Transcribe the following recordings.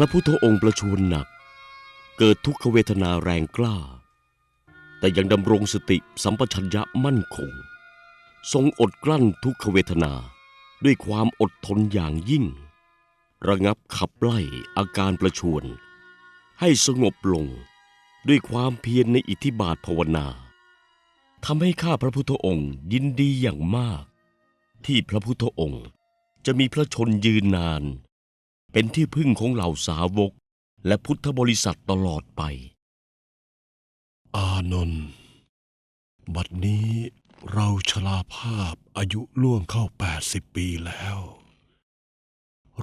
พระพุทธองค์ประชวรหนัก เกิดทุกขเวทนาแรงกล้า แต่ยังดำรงสติสัมปชัญญะมั่นคง ทรงอดกลั้นทุกขเวทนาด้วยความอดทนอย่างยิ่ง ระงับขับไล่อาการประชวรให้สงบลงด้วยความเพียรในอิทธิบาทภาวนาทำให้ข้าพระพุทธองค์ยินดีอย่างมาก ที่พระพุทธองค์จะมีพระชนยืนนาน เป็นที่พึ่งของเหล่าสาวก และพุทธบริษัทตลอดไป อานนท์บัดนี้เราชราภาพอายุล่วงเข้า 80 ปีแล้ว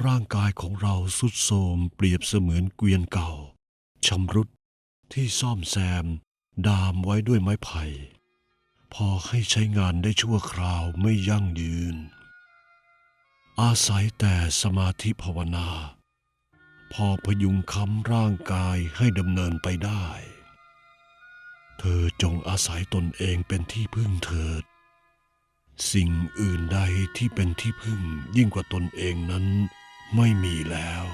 ร่างกายของเราสุดโทรมเปรียบเสมือนเกวียนเก่าชำรุดที่ซ่อมแซม ดามไว้ด้วยไม้ไผ่ พอให้ใช้งานได้ชั่วคราวไม่ยั่งยืน อาศัยแต่สมาธิภาวนา พอพยุงค้ำร่างกายให้ดำเนินไปได้ เธอจงอาศัยตนเองเป็นที่พึ่งเถิด สิ่งอื่นใดที่เป็นที่พึ่งยิ่งกว่าตนเองนั้นไม่มีแล้ว